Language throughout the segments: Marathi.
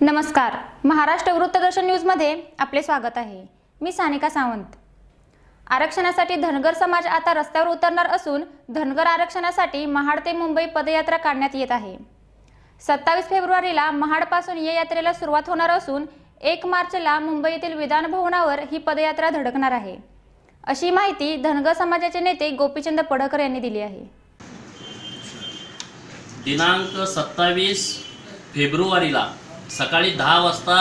नमस्कार. महाराष्ट्र वृत्तदर्शन न्यूजमध्ये आपले स्वागत आहे. मी सानिका सावंत. आरक्षणासाठी धनगर समाज आता रस्त्यावर उतरणार असून धनगर आरक्षणासाठी महाड ते मुंबई पदयात्रा काढण्यात येत आहे. सत्तावीस फेब्रुवारीला महाडपासून या यात्रेला सुरुवात होणार असून एक मार्चला मुंबईतील विधान भवनावर ही पदयात्रा धडकणार आहे. अशी माहिती धनगर समाजाचे नेते गोपीचंद पडकर यांनी दिली आहे. दिनांक सत्तावीस फेब्रुवारीला सकाळी दहा वाजता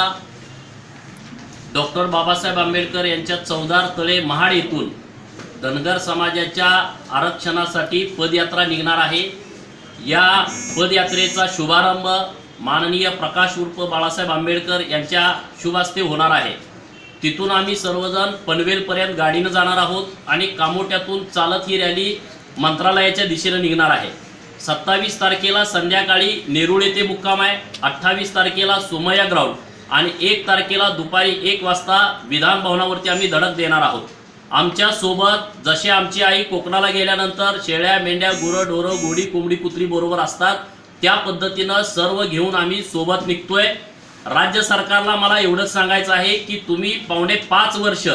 डॉक्टर बाबासाहेब आंबेडकर यांच्या चौदार तळे महाड येथून धनगर समाजाच्या आरक्षणासाठी पदयात्रा निघणार आहे. या पदयात्रेचा शुभारंभ माननीय प्रकाश उर्फ बाळासाहेब आंबेडकर यांच्या शुभास्ते होणार आहे. तिथून आम्ही सर्वजण पनवेलपर्यंत गाडीनं जाणार आहोत आणि कामोट्यातून चालत ही रॅली मंत्रालयाच्या दिशेनं निघणार आहे. सत्तावीस तारखेला संध्याकाळी नेरुळ येथे मुक्काम आहे. अठ्ठावीस तारखेला सोमया ग्राउंड आणि एक तारखेला दुपारी एक वाजता विधान भवनावरती आम्ही धडक देणार आहोत. आमच्यासोबत जसे आमची आई कोकणाला गेल्यानंतर शेळ्या मेंढ्या गुरं ढोरं घोडी कोंबडी कुत्री बरोबर असतात त्या पद्धतीनं सर्व घेऊन आम्ही सोबत निघतोय. राज्य सरकारला मला एवढंच सांगायचं आहे की तुम्ही पावणे पाच वर्ष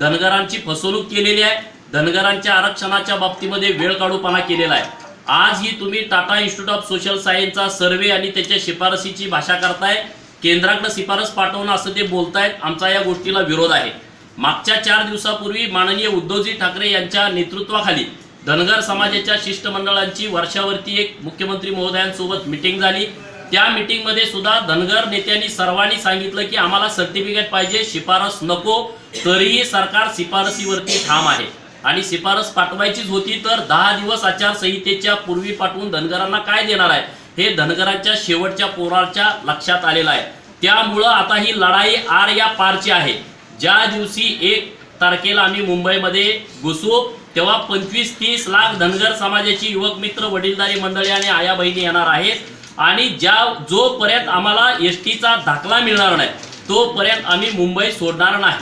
धनगरांची फसवणूक केलेली आहे. धनगरांच्या आरक्षणाच्या बाबतीमध्ये वेळ काढूपणा केलेला आहे. आज ही तुम्ही टाटा इन्स्टिट्यूट ऑफ सोशल सायन्सचा सर्वे आणि त्याच्या शिफारसीची भाषा करताय. केंद्राकडे शिफारस पाठवणं असं ते बोलतायत. आमचा या गोष्टीला विरोध आहे. मागच्या चार दिवसापूर्वी माननीय उद्धवजी ठाकरे यांच्या नेतृत्वाखाली धनगर समाजाच्या शिष्टमंडळांची वर्षावरती एक मुख्यमंत्री महोदयांसोबत मिटिंग झाली. त्या मिटिंगमध्ये सुद्धा धनगर नेत्यांनी सर्वांनी सांगितलं की आम्हाला सर्टिफिकेट पाहिजे शिफारस नको तरीही सरकार शिफारसीवरती ठाम आहे. आणि शिफारस पाठवायचीच होती तर दहा दिवस आचारसंहितेच्या पूर्वी पाठवून धनगरांना काय देणार आहे? हे धनगरांच्या शेवटच्या पोराच्या लक्षात आलेलं आहे. त्यामुळं आता ही लढाई आर या पारची आहे. ज्या दिवशी एक तारखेला आम्ही मुंबईमध्ये घुसू तेव्हा पंचवीस तीस लाख धनगर समाजाची युवक मित्र वडीलधारी मंडळी आणि आया बहिणी येणार आहेत. आणि ज्या जोपर्यंत आम्हाला एस टीचा दाखला मिळणार नाही तोपर्यंत आम्ही मुंबई सोडणार नाही.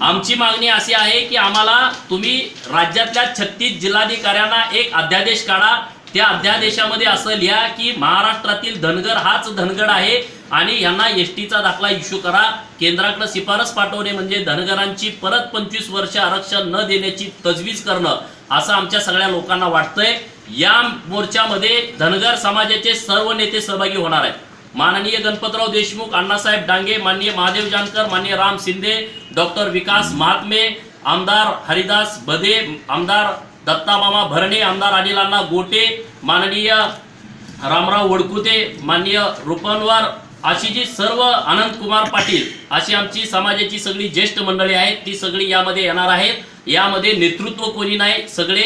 आमची मागणी अशी आहे की आम्हाला तुम्ही राज्यातल्या छत्तीस जिल्हाधिकाऱ्यांना एक अध्यादेश काढा. त्या अध्यादेशामध्ये असं लिहा की महाराष्ट्रातील धनगर हाच धनगड आहे आणि यांना एस टीचा दाखला इश्यू करा. केंद्राकडे शिफारस पाठवणे म्हणजे धनगरांची परत पंचवीस वर्ष आरक्षण न देण्याची तजवीज करणं असं आमच्या सगळ्या लोकांना वाटतंय. या मोर्चामध्ये धनगर समाजाचे सर्व नेते सहभागी होणार आहेत. माननीय गणपतराव देशमुख अण्णासाहेब डांगे माननीय महादेव जानकर माननीय राम शिंदे डॉक्टर विकास महात्मे आमदार हरिदास बदे आमदार दत्तामामा भरणे आमदार अनिलांना गोटे माननीय रामराव वडकुते माननीय रुपनवार अशी जी सर्व अनंत कुमार पाटील अशी आमची समाजाची सगळी ज्येष्ठ मंडळी आहेत ती सगळी यामध्ये येणार आहेत. यामध्ये नेतृत्व कोणी नाही सगळे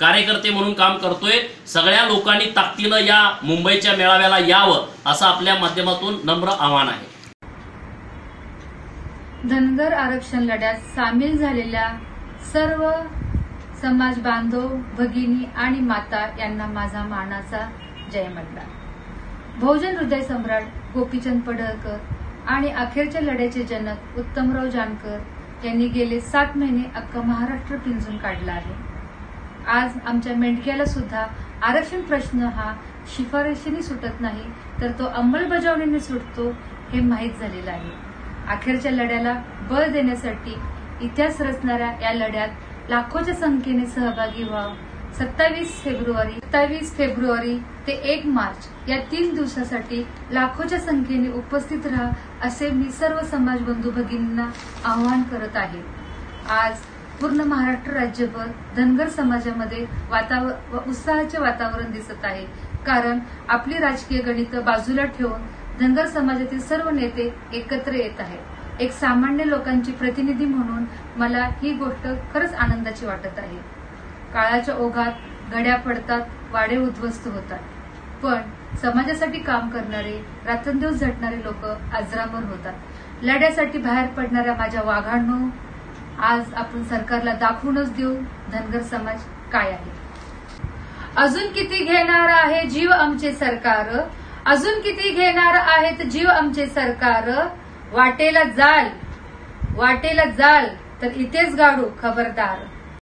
कार्यकर्ते म्हणून काम करतोय. सगळ्या लोकांनी ताकदीनं या मुंबईच्या मेळाव्याला यावं असं आपल्या माध्यमातून नम्र आव्हान आहे. धनगर आरक्षण लढ्यात सामील झालेल्या सर्व समाज बांधव भगिनी आणि माता यांना माझा मानाचा जय म्हटला. बहुजन हृदय सम्राट गोपीचंद पडळकर आणि अखेरच्या लढ्याचे जनक उत्तमराव जानकर यांनी गेले सात महिने अख्खा महाराष्ट्र पिंजून काढला आहे. आज आमच्या मेंढक्याला सुद्धा आरक्षण प्रश्न हा शिफारशीने सुटत नाही तर तो अंमलबजावणीने सुटतो हे माहीत झालेलं आहे. अखेरच्या लढ्याला बळ देण्यासाठी इतिहास रचणाऱ्या या लढ्यात लाखोच्या संख्येने सहभागी व्हावं. सत्तावीस फेब्रुवारी सत्तावीस फेब्रुवारी ते एक मार्च या तीन दिवसासाठी लाखोच्या संख्येने उपस्थित राहा असे मी सर्व समाज बंधू भगिनींना आवाहन करत आहे. आज पूर्ण महाराष्ट्र राज्यभर धनगर समाजामध्ये वातावरण उत्साहाचे वातावरण दिसत आहे. कारण आपली राजकीय गणितं बाजूला ठेवून धनगर समाजातील सर्व नेते एकत्र येत आहेत. एक सामान्य लोकांची प्रतिनिधी म्हणून मला ही गोष्ट खरंच आनंदाची वाटत आहे. काळाच्या ओघात घड्या पडतात वाडे उद्ध्वस्त होतात. पण समाजासाठी काम करणारे रात्रंदिवस झटणारे लोक आजरामर होतात. लढ्यासाठी बाहेर पडणाऱ्या माझ्या वाघांनो आज आपण सरकारला दाखवूनच देऊ धनगर समाज काय आहे? अजून किती घेणार आहे जीव आमचे सरकार? अजून किती घेणार आहेत जीव आमचे सरकार? वाटेला जाल वाटेला जाल तर इथेच गाडू खबरदार.